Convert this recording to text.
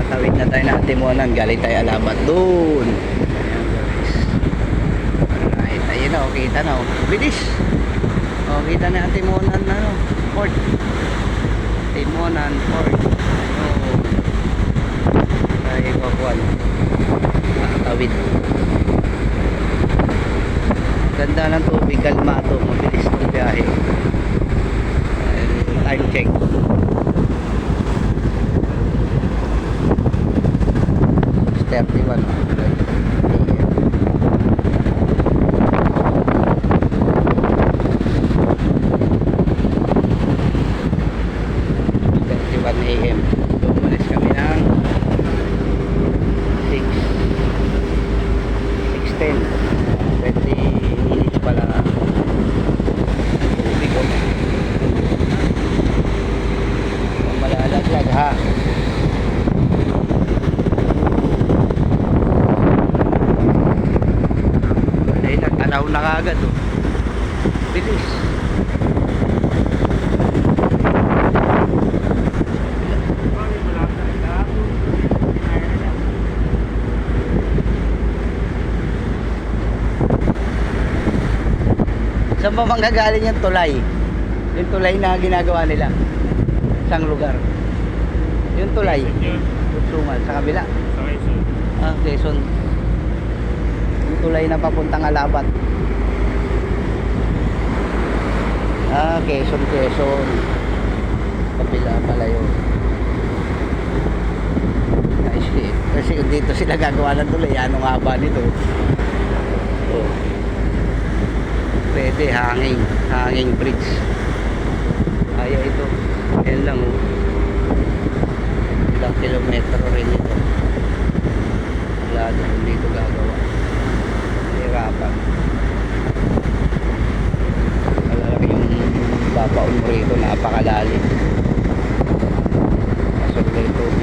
Patawid na tayo ng Timonan. Galing tayo alabat doon. Alright. Ayun na. oh, Kita na. oh. Bilis. O, kita na ang Timonan na. No? Port. Timonan Port. Ayun. Tayo kakuan. Nakatawid. Ganda ng tubig. Kalmado. Mabilis ng biyahe. Time check. 31 a.m. So, umalis kami ng 6 6.10 Nagtanaw na kagad oh. Bilis. Saan ba manggagaling yung tulay? Yung tulay na ginagawa nila. Isang lugar. Yung tulay. Tutsungan sa kabila. Ah, Quezon. Tulay na papuntang Alabat. Ah, Quezon, Quezon. Kabila pala yun. Kasi dito sila gagawa ng tulay. Anong haba nito? Oh. Pwede, hanging. Hanging bridge. Kaya ito. Yan lang oh. Ilang kilometro rin ito. Wala doon dito gagawa. Hirapan. Malalaki yung babaon mo rito. Napakalalim. Kasunod ito.